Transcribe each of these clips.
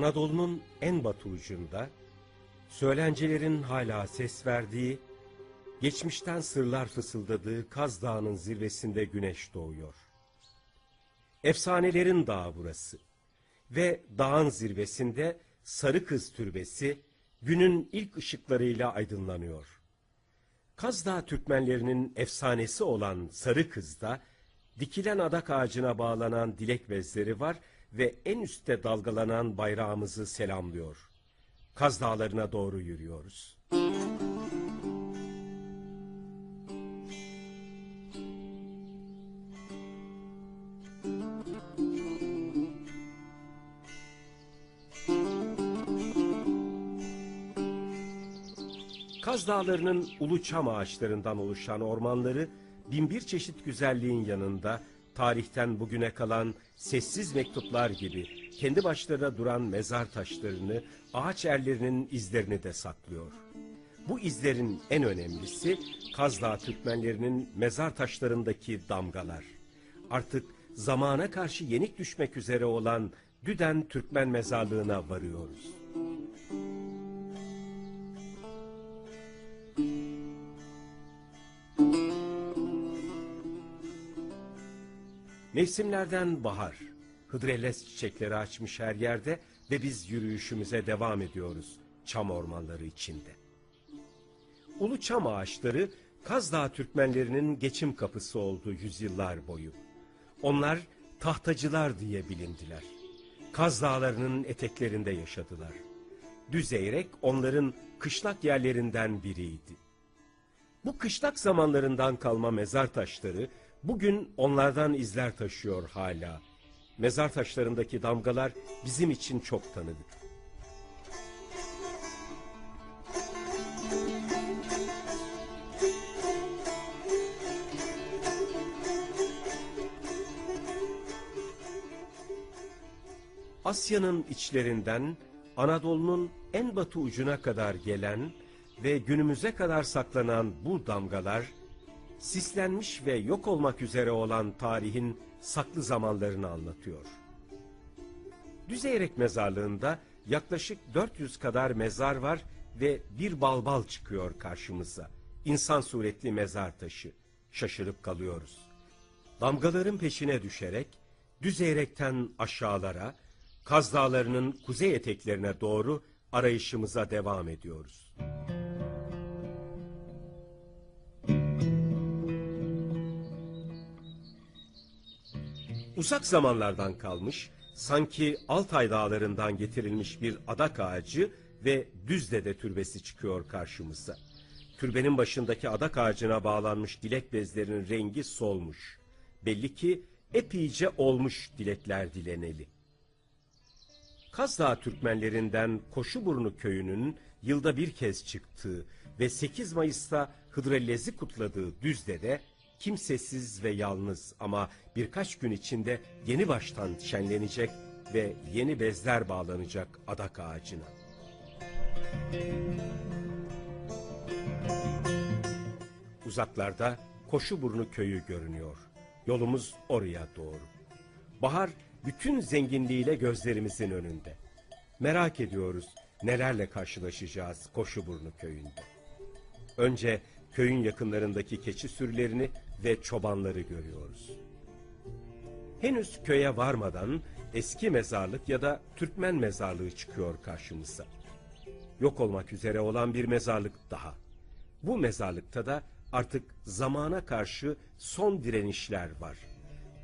Anadolu'nun en batı ucunda, söylencelerin hala ses verdiği, geçmişten sırlar fısıldadığı Kaz Dağı'nın zirvesinde güneş doğuyor. Efsanelerin dağı burası. Ve dağın zirvesinde Sarı Kız Türbesi günün ilk ışıklarıyla aydınlanıyor. Kaz Dağı Türkmenlerinin efsanesi olan Sarı Kız'da dikilen adak ağacına bağlanan dilek bezleri var ve en üstte dalgalanan bayrağımızı selamlıyor. Kaz Dağları'na doğru yürüyoruz. Kaz Dağları'nın ulu çam ağaçlarından oluşan ormanları binbir çeşit güzelliğin yanında tarihten bugüne kalan sessiz mektuplar gibi kendi başlarına duran mezar taşlarını, ağaç erlerinin izlerini de saklıyor. Bu izlerin en önemlisi Kaz Dağı Türkmenlerinin mezar taşlarındaki damgalar. Artık zamana karşı yenik düşmek üzere olan Düden Türkmen mezarlığına varıyoruz. Mevsimlerden bahar. Hıdrellez çiçekleri açmış her yerde ve biz yürüyüşümüze devam ediyoruz çam ormanları içinde. Ulu çam ağaçları Kaz Dağı Türkmenlerinin geçim kapısı oldu yüzyıllar boyu. Onlar tahtacılar diye bilindiler. Kaz Dağları'nın eteklerinde yaşadılar. Düzeyrek onların kışlak yerlerinden biriydi. Bu kışlak zamanlarından kalma mezar taşları bugün onlardan izler taşıyor hala. Mezar taşlarındaki damgalar bizim için çok tanıdık. Asya'nın içlerinden Anadolu'nun en batı ucuna kadar gelen ve günümüze kadar saklanan bu damgalar, sislenmiş ve yok olmak üzere olan tarihin saklı zamanlarını anlatıyor. Düzeyrek mezarlığında yaklaşık 400 kadar mezar var ve bir balbal çıkıyor karşımıza. İnsan suretli mezar taşı. Şaşırıp kalıyoruz. Damgaların peşine düşerek Düzeyrek'ten aşağılara, Kaz Dağları'nın kuzey eteklerine doğru arayışımıza devam ediyoruz. Uzak zamanlardan kalmış, sanki Altay dağlarından getirilmiş bir adak ağacı ve Düzde'de türbesi çıkıyor karşımıza. Türbenin başındaki adak ağacına bağlanmış dilek bezlerinin rengi solmuş. Belli ki epeyce olmuş dilekler dileneli. Kazdağ Türkmenlerinden Koşuburnu köyünün yılda bir kez çıktığı ve 8 Mayıs'ta Hıdrellez'i kutladığı Düzde'de kimsesiz ve yalnız ama birkaç gün içinde yeni baştan şenlenecek ve yeni bezler bağlanacak adak ağacına. Uzaklarda Koşuburnu köyü görünüyor. Yolumuz oraya doğru. Bahar bütün zenginliğiyle gözlerimizin önünde. Merak ediyoruz nelerle karşılaşacağız Koşuburnu köyünde. Önce köyün yakınlarındaki keçi sürülerini ve çobanları görüyoruz. Henüz köye varmadan eski mezarlık ya da Türkmen mezarlığı çıkıyor karşımıza. Yok olmak üzere olan bir mezarlık daha. Bu mezarlıkta da artık zamana karşı son direnişler var.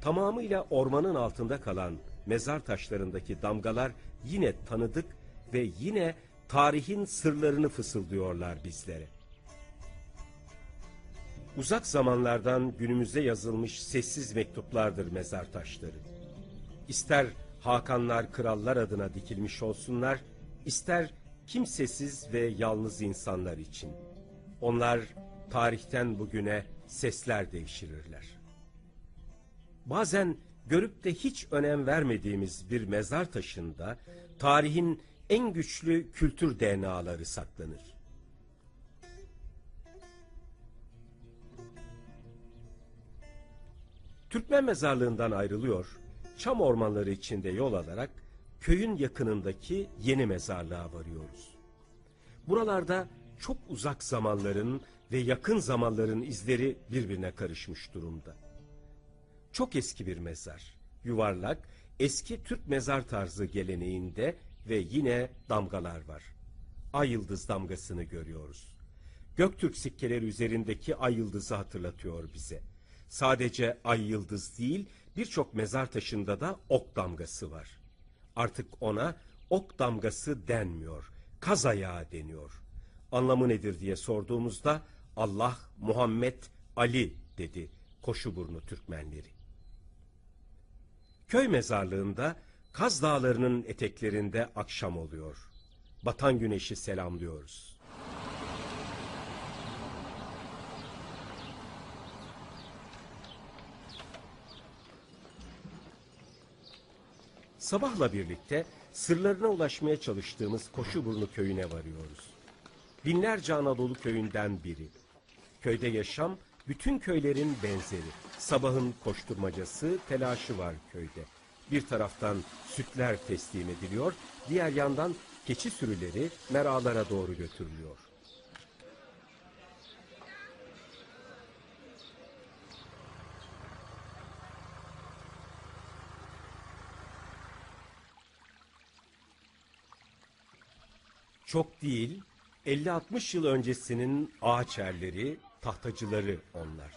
Tamamıyla ormanın altında kalan mezar taşlarındaki damgalar yine tanıdık ve yine tarihin sırlarını fısıldıyorlar bizlere. Uzak zamanlardan günümüze yazılmış sessiz mektuplardır mezar taşları. İster Hakanlar, krallar adına dikilmiş olsunlar, ister kimsesiz ve yalnız insanlar için. Onlar tarihten bugüne sesler devşirirler. Bazen görüp de hiç önem vermediğimiz bir mezar taşında tarihin en güçlü kültür DNA'ları saklanır. Türkmen mezarlığından ayrılıyor, çam ormanları içinde yol alarak köyün yakınındaki yeni mezarlığa varıyoruz. Buralarda çok uzak zamanların ve yakın zamanların izleri birbirine karışmış durumda. Çok eski bir mezar, yuvarlak, eski Türk mezar tarzı geleneğinde ve yine damgalar var. Ay yıldız damgasını görüyoruz. Göktürk sikkeleri üzerindeki ay yıldızı hatırlatıyor bize. Sadece ay yıldız değil, birçok mezar taşında da ok damgası var. Artık ona ok damgası denmiyor, kaz ayağı deniyor. Anlamı nedir diye sorduğumuzda Allah, Muhammed, Ali dedi Koşuburnu Türkmenleri. Köy mezarlığında Kaz Dağları'nın eteklerinde akşam oluyor. Batan güneşi selamlıyoruz. Sabahla birlikte sırlarına ulaşmaya çalıştığımız Koşuburnu köyüne varıyoruz. Binlerce Anadolu köyünden biri. Köyde yaşam bütün köylerin benzeri. Sabahın koşturmacası, telaşı var köyde. Bir taraftan sütler teslim ediliyor, diğer yandan keçi sürüleri meralara doğru götürülüyor. Çok değil, 50-60 yıl öncesinin ağaç erleri, tahtacıları onlar.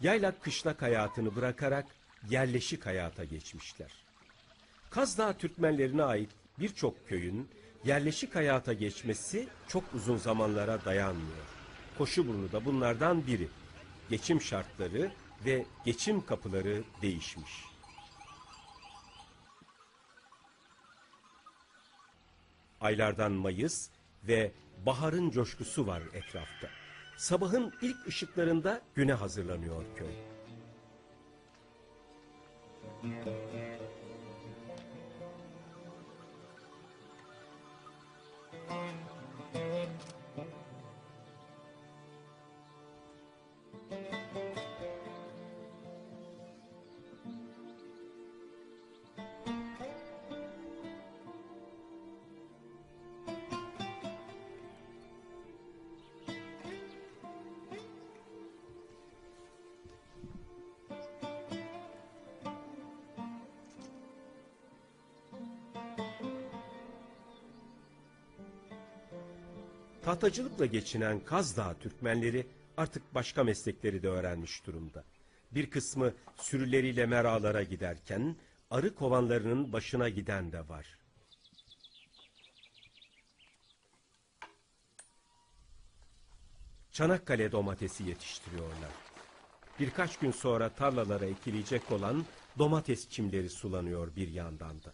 Yaylak kışlak hayatını bırakarak yerleşik hayata geçmişler. Kazdağ Türkmenlerine ait birçok köyün yerleşik hayata geçmesi çok uzun zamanlara dayanmıyor. Koşuburnu da bunlardan biri. Geçim şartları ve geçim kapıları değişmiş. Aylardan Mayıs ve baharın coşkusu var etrafta. Sabahın ilk ışıklarında güne hazırlanıyor köy. Tahtacılıkla geçinen Kazdağ Türkmenleri artık başka meslekleri de öğrenmiş durumda. Bir kısmı sürüleriyle meralara giderken arı kovanlarının başına giden de var. Çanakkale domatesi yetiştiriyorlar. Birkaç gün sonra tarlalara ekilecek olan domates çimleri sulanıyor bir yandan da.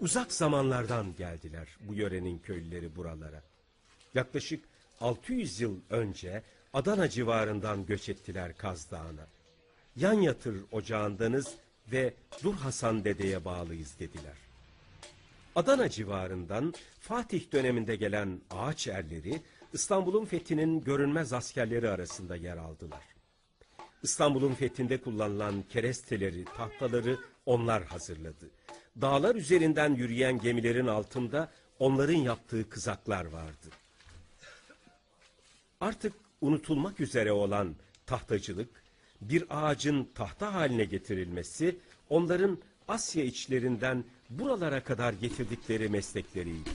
Uzak zamanlardan geldiler bu yörenin köylüleri buralara. Yaklaşık 600 yıl önce Adana civarından göç ettiler Kaz Dağı'na. Yan yatır ocağındanız ve Dur Hasan dedeye bağlıyız dediler. Adana civarından Fatih döneminde gelen ağaç erleri İstanbul'un fethinin görünmez askerleri arasında yer aldılar. İstanbul'un fethinde kullanılan keresteleri, tahtaları onlar hazırladı. Dağlar üzerinden yürüyen gemilerin altında onların yaptığı kızaklar vardı. Artık unutulmak üzere olan tahtacılık, bir ağacın tahta haline getirilmesi, onların Asya içlerinden buralara kadar getirdikleri meslekleriydi.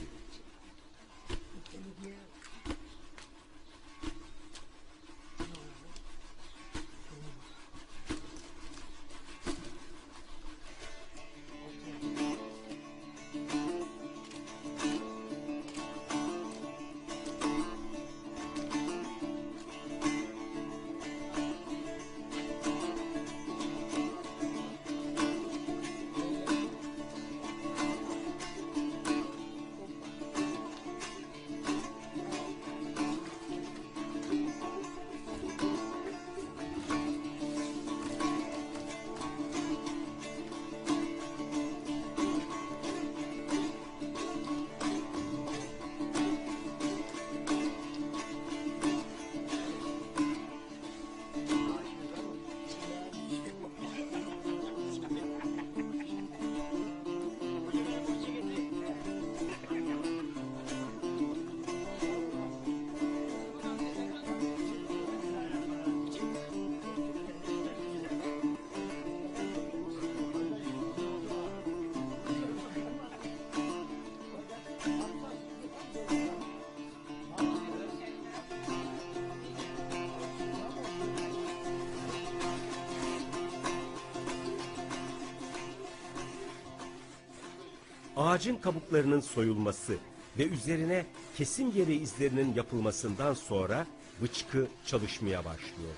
Ağacın kabuklarının soyulması ve üzerine kesim yeri izlerinin yapılmasından sonra bıçkı çalışmaya başlıyor.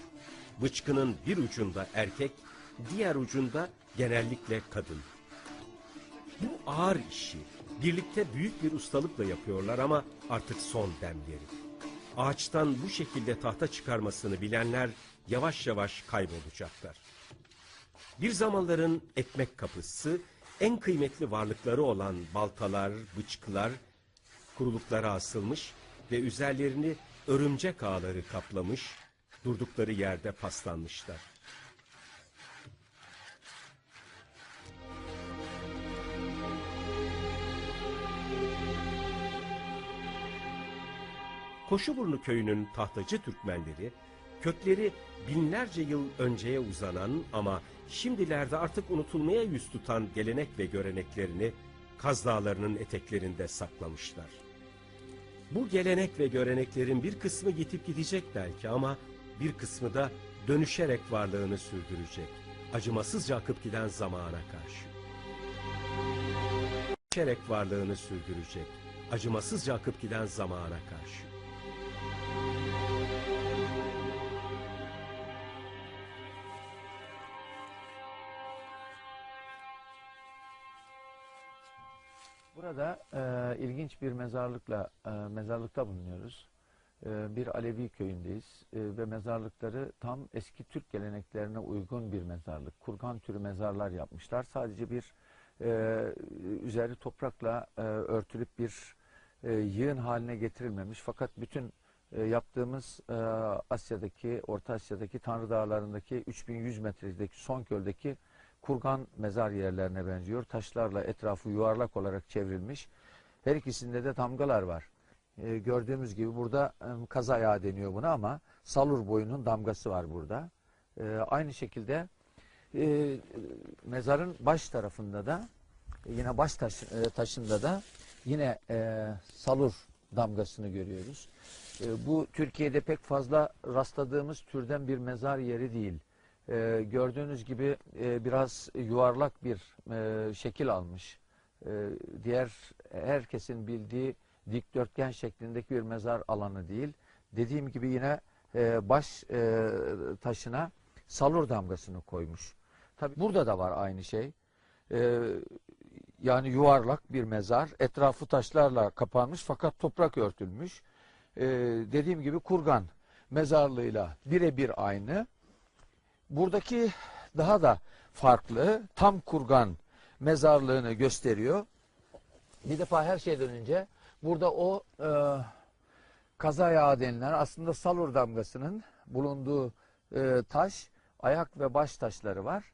Bıçkının bir ucunda erkek, diğer ucunda genellikle kadın. Bu ağır işi birlikte büyük bir ustalıkla yapıyorlar ama artık son demleri. Ağaçtan bu şekilde tahta çıkarmasını bilenler yavaş yavaş kaybolacaklar. Bir zamanların ekmek kapısı, en kıymetli varlıkları olan baltalar, bıçkılar kuruluklara asılmış ve üzerlerini örümcek ağları kaplamış, durdukları yerde paslanmışlar. Koşuburnu köyünün tahtacı Türkmenleri, kökleri binlerce yıl önceye uzanan ama şimdilerde artık unutulmaya yüz tutan gelenek ve göreneklerini Kaz Dağları'nın eteklerinde saklamışlar. Bu gelenek ve göreneklerin bir kısmı gidip gidecek belki ama bir kısmı da dönüşerek varlığını sürdürecek. Acımasızca akıp giden zamana karşı. Dönüşerek varlığını sürdürecek. Acımasızca akıp giden zamana karşı. Burada e, ilginç bir mezarlıkla e, mezarlıkta bulunuyoruz. E, bir Alevi köyündeyiz e, ve mezarlıkları tam eski Türk geleneklerine uygun bir mezarlık. Kurgan türü mezarlar yapmışlar. Sadece bir e, üzeri toprakla e, örtülüp bir e, yığın haline getirilmemiş. Fakat bütün e, yaptığımız e, Asya'daki, Orta Asya'daki Tanrı Dağları'ndaki 3100 metredeki son göldeki kurgan mezar yerlerine benziyor. Taşlarla etrafı yuvarlak olarak çevrilmiş. Her ikisinde de damgalar var. Ee, gördüğümüz gibi burada e, kaz ayağı deniyor buna ama salur boyunun damgası var burada. Ee, aynı şekilde e, mezarın baş tarafında da yine baş taş, e, taşında da yine e, salur damgasını görüyoruz. E, bu Türkiye'de pek fazla rastladığımız türden bir mezar yeri değil. Ee, gördüğünüz gibi e, biraz yuvarlak bir e, şekil almış. E, diğer herkesin bildiği dikdörtgen şeklindeki bir mezar alanı değil. Dediğim gibi yine e, baş e, taşına salur damgasını koymuş. Tabi burada da var aynı şey. E, yani yuvarlak bir mezar. Etrafı taşlarla kapanmış fakat toprak örtülmüş. E, dediğim gibi kurgan mezarlığıyla birebir aynı. Buradaki daha da farklı tam kurgan mezarlığını gösteriyor. Bir defa her şeyden önce burada o e, kaza yağı denilen aslında salur damgasının bulunduğu e, taş ayak ve baş taşları var.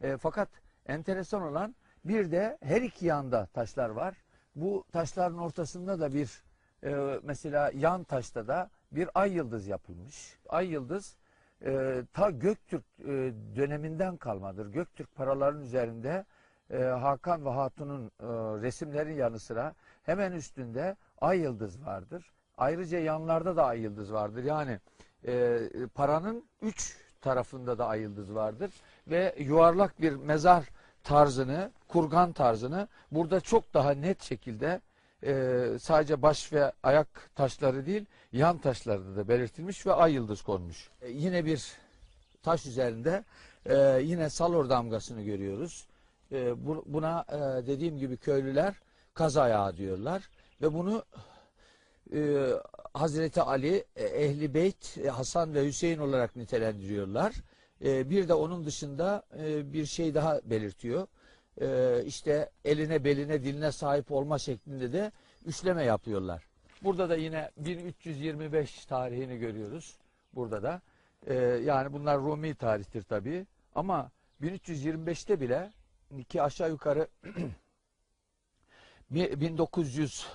E, fakat enteresan olan bir de her iki yanda taşlar var. Bu taşların ortasında da bir e, mesela yan taşta da bir ay yıldız yapılmış. Ay yıldız e, ta Göktürk e, döneminden kalmadır. Göktürk paraların üzerinde e, Hakan ve Hatun'un e, resimlerin yanı sıra hemen üstünde ay yıldız vardır. Ayrıca yanlarda da ay yıldız vardır. Yani e, paranın üç tarafında da ay yıldız vardır ve yuvarlak bir mezar tarzını, kurgan tarzını burada çok daha net şekilde e, sadece baş ve ayak taşları değil, yan taşları da belirtilmiş ve ay yıldız konmuş. E, yine bir taş üzerinde e, yine salor damgasını görüyoruz. E, bu- buna e, dediğim gibi köylüler kaz ayağı diyorlar ve bunu e, Hazreti Ali, e, Ehli Beyt, e, Hasan ve Hüseyin olarak nitelendiriyorlar. E, bir de onun dışında e, bir şey daha belirtiyor. E, işte eline, beline, diline sahip olma şeklinde de üçleme yapıyorlar. Burada da yine 1325 tarihini görüyoruz. Burada da. E, yani bunlar Rumi tarihtir tabii. Ama 1325'te bile ki aşağı yukarı 1900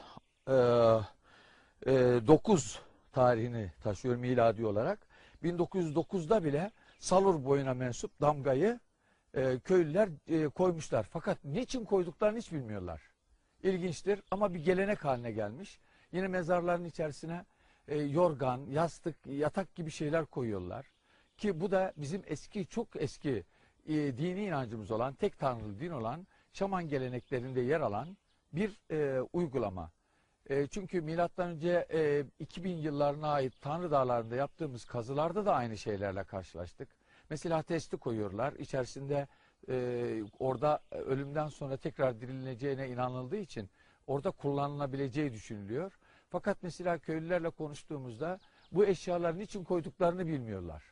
e, e, 9 tarihini taşıyor miladi olarak. 1909'da bile Salur boyuna mensup damgayı e, köylüler e, koymuşlar. Fakat niçin koyduklarını hiç bilmiyorlar. İlginçtir ama bir gelenek haline gelmiş. Yine mezarların içerisine e, yorgan, yastık, yatak gibi şeyler koyuyorlar. Ki bu da bizim eski, çok eski e, dini inancımız olan, tek tanrılı din olan şaman geleneklerinde yer alan bir e, uygulama. E, çünkü milattan önce e, 2000 yıllarına ait Tanrı Dağları'nda yaptığımız kazılarda da aynı şeylerle karşılaştık. Mesela testi koyuyorlar. İçerisinde e, orada ölümden sonra tekrar dirileceğine inanıldığı için orada kullanılabileceği düşünülüyor. Fakat mesela köylülerle konuştuğumuzda bu eşyaların için koyduklarını bilmiyorlar.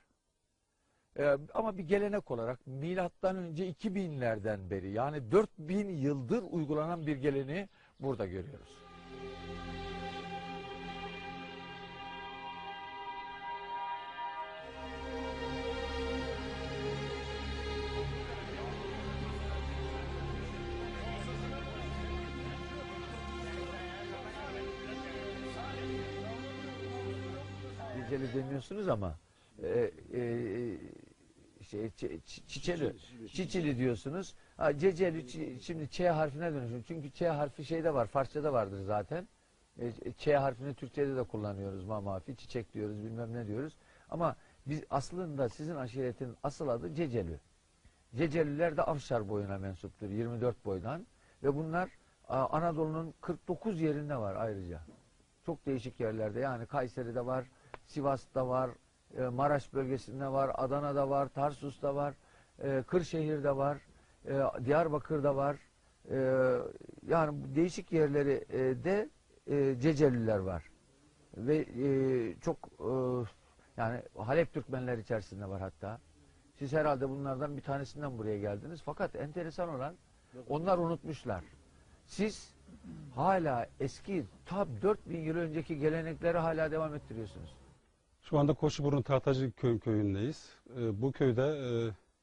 E, ama bir gelenek olarak milattan önce 2000'lerden beri yani 4000 yıldır uygulanan bir geleneği burada görüyoruz. Demiyorsunuz ama e, e, şey, çi- çi- çiçeli, çiçili diyorsunuz. Ha, ceceli şimdi Ç harfine dönüşüyor. Çünkü Ç harfi şeyde var, Farsçada vardır zaten. E, Ç harfini Türkçede de kullanıyoruz. Mamafi, çiçek diyoruz, bilmem ne diyoruz. Ama biz aslında sizin aşiretin asıl adı Ceceli. Ceceliler de Afşar boyuna mensuptur, 24 boydan. Ve bunlar Anadolu'nun 49 yerinde var ayrıca. Çok değişik yerlerde yani Kayseri'de var, Sivas'ta var, e, Maraş bölgesinde var, Adana'da var, Tarsus'ta var, e, Kırşehir'de var, e, Diyarbakır'da var. Yani değişik yerleri de e, Ceceliler var. Ve çok yani Halep Türkmenler içerisinde var hatta. Siz herhalde bunlardan bir tanesinden buraya geldiniz. Fakat enteresan olan onlar unutmuşlar. Siz hala eski tam 4000 yıl önceki gelenekleri hala devam ettiriyorsunuz. Şu anda Koşuburnu Tahtacı köy, köyündeyiz. Ee, bu köyde e,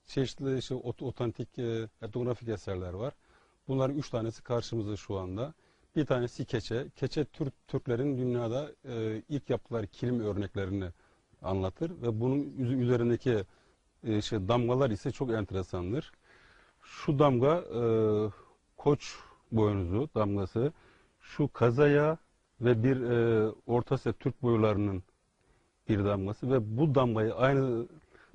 çeşitli işte, ot- otantik e, etnografik eserler var. Bunların üç tanesi karşımızda şu anda. Bir tanesi keçe. Keçe Türk Türklerin dünyada e, ilk yaptıkları kilim örneklerini anlatır ve bunun üzerindeki e, şey, damgalar ise çok enteresandır. Şu damga e, koç boynuzu damgası, şu kazaya ve bir e, Orta Asya Türk boylarının bir damgası ve bu damgayı aynı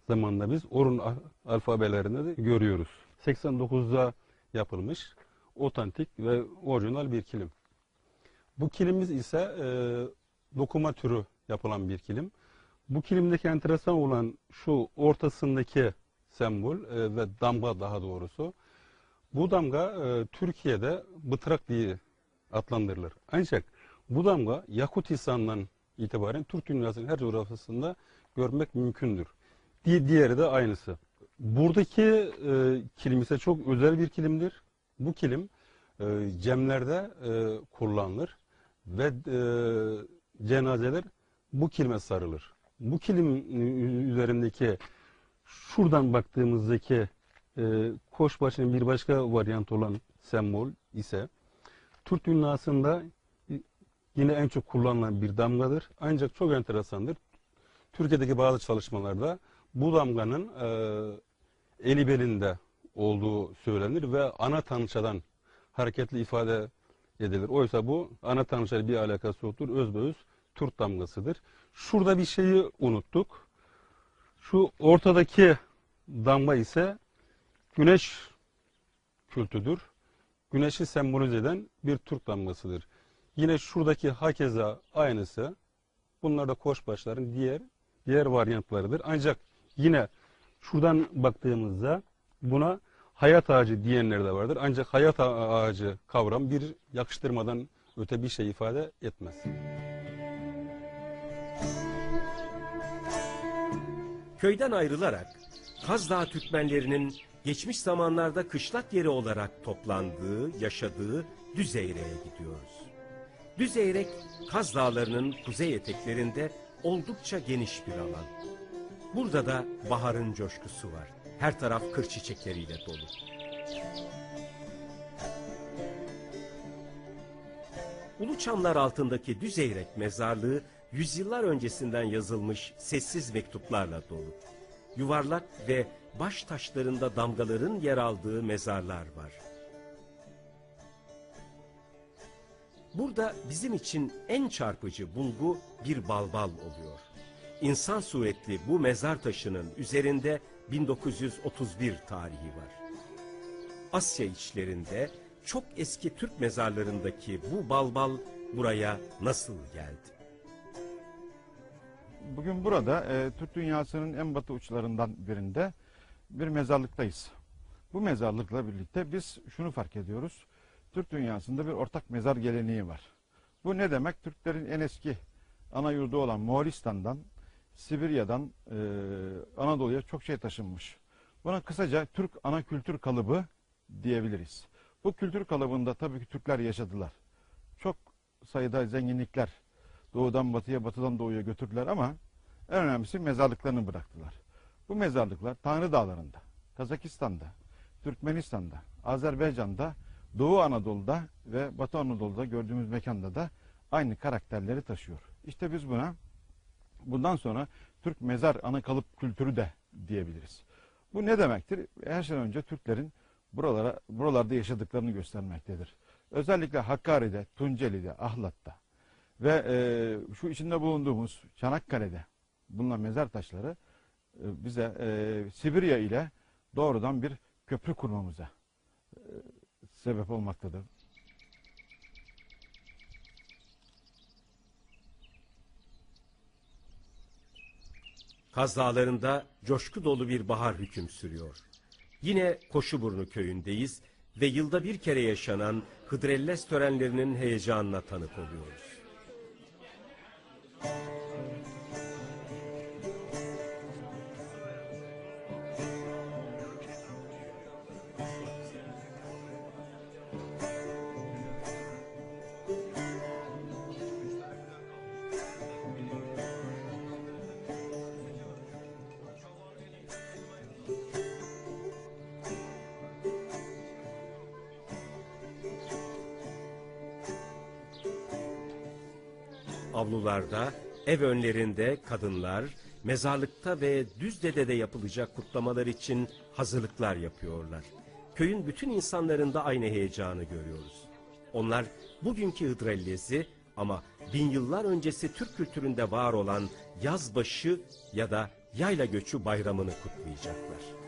zamanda biz Orun al- alfabelerinde de görüyoruz. 89'da yapılmış otantik ve orijinal bir kilim. Bu kilimimiz ise e, dokuma türü yapılan bir kilim. Bu kilimdeki enteresan olan şu ortasındaki sembol e, ve damga daha doğrusu. Bu damga e, Türkiye'de bıtrak diye adlandırılır. Ancak bu damga Yakutistan'dan itibaren Türk dünyasının her coğrafyasında görmek mümkündür. Di- Diğeri de aynısı. Buradaki e, kilim ise çok özel bir kilimdir. Bu kilim e, cemlerde e, kullanılır ve e, cenazeler bu kilime sarılır. Bu kilim ü- üzerindeki şuradan baktığımızdaki e, koçbaşının bir başka varyant olan sembol ise Türk dünyasında yine en çok kullanılan bir damgadır. Ancak çok enteresandır. Türkiye'deki bazı çalışmalarda bu damganın e, eli belinde olduğu söylenir ve ana tanrıçadan hareketli ifade edilir. Oysa bu ana tanrıçayla bir alakası yoktur. Özbeöz Türk damgasıdır. Şurada bir şeyi unuttuk. Şu ortadaki damga ise güneş kültüdür. Güneşi sembolize eden bir Türk damgasıdır. Yine şuradaki hakeza aynısı. Bunlar da koçbaşların diğer diğer varyantlarıdır. Ancak yine şuradan baktığımızda buna hayat ağacı diyenler de vardır. Ancak hayat ağa- ağacı kavram bir yakıştırmadan öte bir şey ifade etmez. Köyden ayrılarak Kaz Dağı Türkmenlerinin geçmiş zamanlarda kışlak yeri olarak toplandığı, yaşadığı Düzeyrek'e gidiyoruz. Düzeyrek, Kaz Dağları'nın kuzey eteklerinde oldukça geniş bir alan. Burada da baharın coşkusu var. Her taraf kır çiçekleriyle dolu. Uluçamlar altındaki Düzeyrek mezarlığı yüzyıllar öncesinden yazılmış sessiz mektuplarla dolu. Yuvarlak ve baş taşlarında damgaların yer aldığı mezarlar var. Burada bizim için en çarpıcı bulgu bir balbal oluyor. İnsan suretli bu mezar taşının üzerinde 1931 tarihi var. Asya içlerinde çok eski Türk mezarlarındaki bu balbal buraya nasıl geldi? Bugün burada e, Türk dünyasının en batı uçlarından birinde bir mezarlıktayız. Bu mezarlıkla birlikte biz şunu fark ediyoruz. Türk dünyasında bir ortak mezar geleneği var. Bu ne demek? Türklerin en eski ana yurdu olan Moğolistan'dan, Sibirya'dan e, Anadolu'ya çok şey taşınmış. Buna kısaca Türk ana kültür kalıbı diyebiliriz. Bu kültür kalıbında tabii ki Türkler yaşadılar. Çok sayıda zenginlikler doğudan batıya, batıdan doğuya götürdüler ama en önemlisi mezarlıklarını bıraktılar. Bu mezarlıklar Tanrı Dağları'nda, Kazakistan'da, Türkmenistan'da, Azerbaycan'da, Doğu Anadolu'da ve Batı Anadolu'da gördüğümüz mekanda da aynı karakterleri taşıyor. İşte biz buna bundan sonra Türk mezar ana kalıp kültürü de diyebiliriz. Bu ne demektir? Her şeyden önce Türklerin buralara buralarda yaşadıklarını göstermektedir. Özellikle Hakkari'de, Tunceli'de, Ahlat'ta ve e, şu içinde bulunduğumuz Çanakkale'de bulunan mezar taşları e, bize e, Sibirya ile doğrudan bir köprü kurmamıza e, sebep olmaktadır. Kaz Dağları'nda coşku dolu bir bahar hüküm sürüyor. Yine Koşuburnu köyündeyiz ve yılda bir kere yaşanan Hıdrellez törenlerinin heyecanına tanık oluyoruz. Avlularda, ev önlerinde kadınlar, mezarlıkta ve Düzdede'de yapılacak kutlamalar için hazırlıklar yapıyorlar. Köyün bütün insanlarında aynı heyecanı görüyoruz. Onlar bugünkü Hıdrellez'i ama bin yıllar öncesi Türk kültüründe var olan yazbaşı ya da yayla göçü bayramını kutlayacaklar.